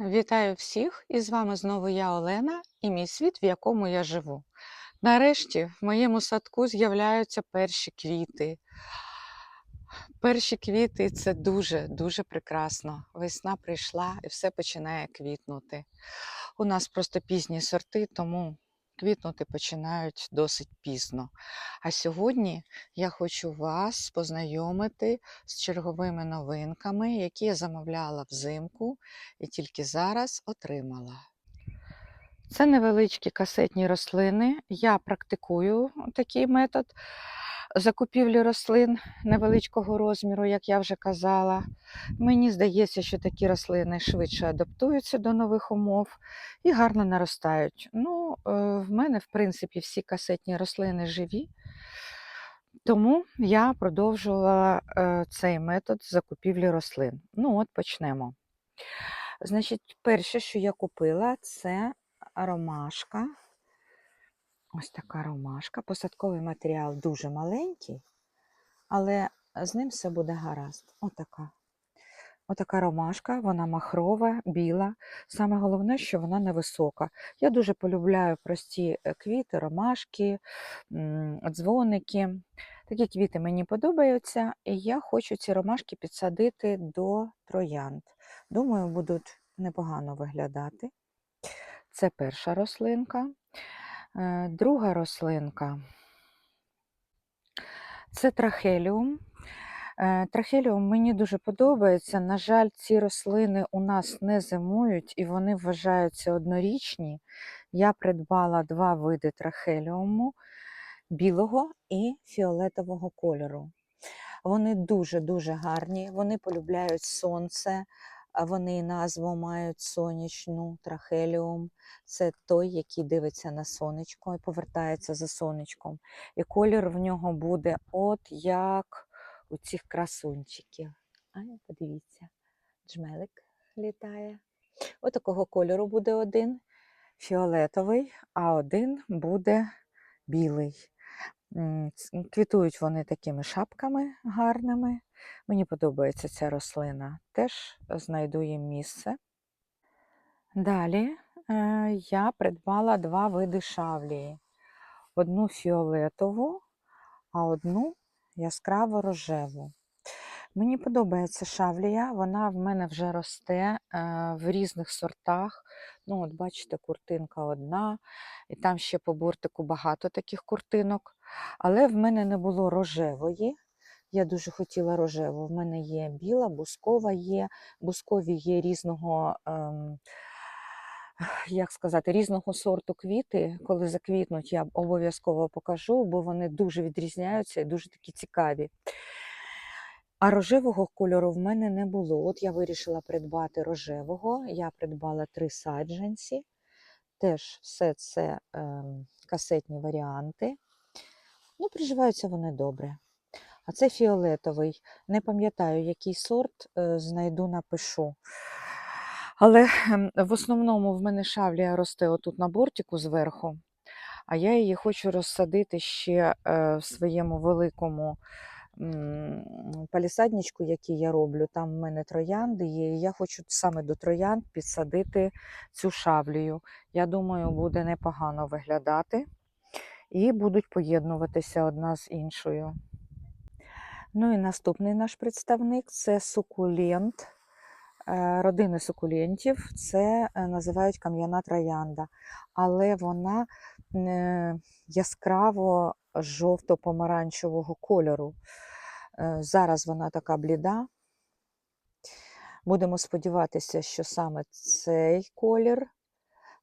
Вітаю всіх! І з вами знову я Олена і мій світ, в якому я живу. Нарешті в моєму садку з'являються перші квіти. Перші квіти це дуже-дуже прекрасно. Весна прийшла і все починає квітнути. У нас просто пізні сорти, тому квітнути починають досить пізно. А сьогодні я хочу вас познайомити з черговими новинками, які я замовляла взимку і тільки зараз отримала. Це невеличкі касетні рослини. Я практикую такий метод закупівлі рослин невеличкого розміру, як я вже казала. Мені здається, що такі рослини швидше адаптуються до нових умов і гарно наростають. Ну, е, в мене, в принципі, всі касетні рослини живі, тому я продовжувала е, цей метод закупівлі рослин. Ну, от почнемо. Значить, перше, що я купила, це ромашка. Ось така ромашка. Посадковий матеріал дуже маленький, але з ним все буде гаразд. Отака. Отака ромашка, вона махрова, біла. Саме головне, що вона невисока. Я дуже полюбляю прості е, квіти, ромашки, дзвоники. Такі квіти мені подобаються, і я хочу ці ромашки підсадити до троянд. Думаю, будуть непогано виглядати. Це перша рослинка. Е, Друга рослинка це трахеліум. Е, Трахеліум мені дуже подобається. На жаль, ці рослини у нас не зимують і вони вважаються однорічні. Я придбала два види трахеліуму білого і фіолетового кольору. Вони дуже-дуже гарні, вони полюбляють сонце, вони назву мають сонячну трахеліум. Це той, який дивиться на сонечко і повертається за сонечком. І колір в нього буде от як у цих красунчиків. А подивіться, джмелик літає. От такого кольору буде один фіолетовий, а один буде білий. Квітують вони такими шапками гарними. Мені подобається ця рослина. Теж знайду їм місце. Далі е, я придбала два види шавлії: одну фіолетову, а одну яскраво рожеву. Мені подобається шавлія, вона в мене вже росте е, в різних сортах. Ну, от бачите, куртинка одна, і там ще по бортику багато таких куртинок. Але в мене не було рожевої. Я дуже хотіла рожеву. В мене є біла, бускова є, бускові є різного. Ем, як сказати, різного сорту квіти, коли заквітнуть, я обов'язково покажу, бо вони дуже відрізняються і дуже такі цікаві. А рожевого кольору в мене не було. От я вирішила придбати рожевого. Я придбала три саджанці. Теж все це ем, касетні варіанти. Ну, приживаються вони добре. А це фіолетовий. Не пам'ятаю, який сорт, е, знайду, напишу. Але ем, в основному в мене шавлія росте отут на бортику зверху, а я її хочу розсадити ще е, в своєму великому палісадничку, який я роблю. Там в мене троянди є, і я хочу саме до троянд підсадити цю шавлію. Я думаю, буде непогано виглядати і будуть поєднуватися одна з іншою. Ну і наступний наш представник це сукулент. Е, Родини сукулентів це е, називають кам'яна троянда, але вона яскраво жовто-помаранчевого кольору. Е, Зараз вона така бліда. Будемо сподіватися, що саме цей колір,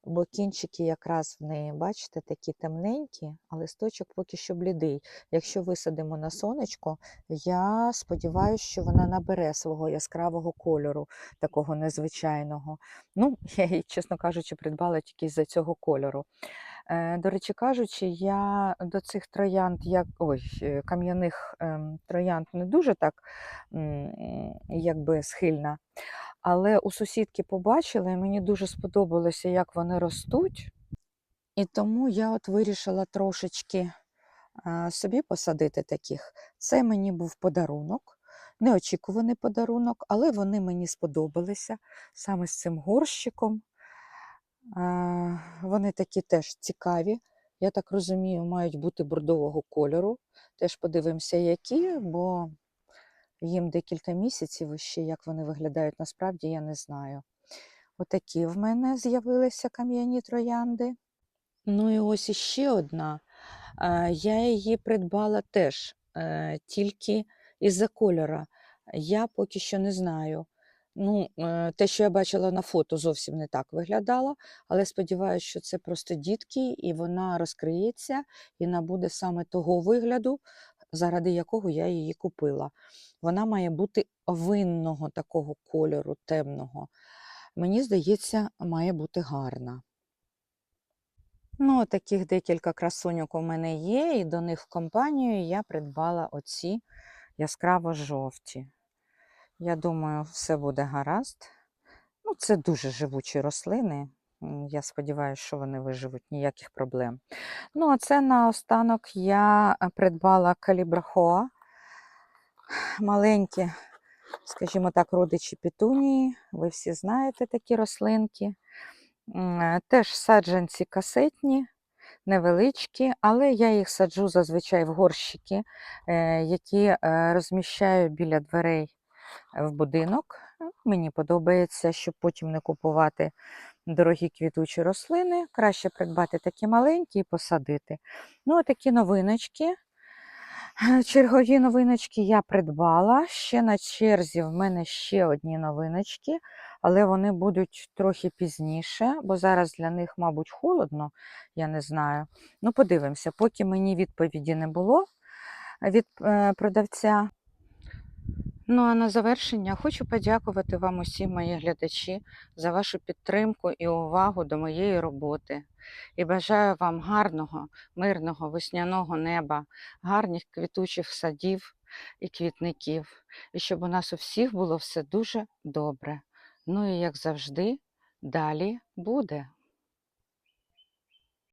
бо кінчики якраз в неї, бачите, такі темненькі, а листочок поки що блідий. Якщо висадимо на сонечко, я сподіваюся, що вона набере свого яскравого кольору, такого незвичайного. Ну, я її, чесно кажучи, придбала тільки з-за цього кольору. Е, До речі кажучи, я до цих троянд, як ой, е, кам'яних ем, троянд не дуже так якби схильна. Але у сусідки побачила, і мені дуже сподобалося, як вони ростуть. І тому я от вирішила трошечки собі посадити таких. Це мені був подарунок неочікуваний подарунок, але вони мені сподобалися саме з цим горщиком. Вони такі теж цікаві. Я так розумію, мають бути бордового кольору. Теж подивимося, які, бо їм декілька місяців і ще як вони виглядають насправді, я не знаю. Отакі в мене з'явилися кам'яні троянди. Ну і ось іще одна. Я її придбала теж е, тільки із-за кольора. Я поки що не знаю. Ну, е, те, що я бачила на фото, зовсім не так виглядало, але сподіваюся, що це просто дітки, і вона розкриється і набуде саме того вигляду, заради якого я її купила. Вона має бути винного такого кольору, темного. Мені здається, має бути гарна. Ну, таких декілька красуньок у мене є, і до них в компанію я придбала оці яскраво жовті. Я думаю, все буде гаразд. Ну, це дуже живучі рослини. Я сподіваюся, що вони виживуть, ніяких проблем. Ну, а це наостанок я е, придбала калібрахоа. Маленькі, скажімо так, родичі петунії. Ви всі знаєте такі рослинки. Теж саджанці касетні, невеличкі, але я їх саджу зазвичай в горщики, е, які е, розміщаю біля дверей в будинок. Мені подобається, щоб потім не купувати дорогі квітучі рослини. Краще придбати такі маленькі і посадити. Ну, такі новиночки. Чергові новиночки я придбала. Ще на черзі в мене ще одні новиночки, але вони будуть трохи пізніше, бо зараз для них, мабуть, холодно, я не знаю. Ну, подивимося, поки мені відповіді не було від е, продавця. Ну а на завершення хочу подякувати вам усім, мої глядачі, за вашу підтримку і увагу до моєї роботи. І бажаю вам гарного, мирного весняного неба, гарних квітучих садів і квітників, і щоб у нас у всіх було все дуже добре. Ну і як завжди, далі буде.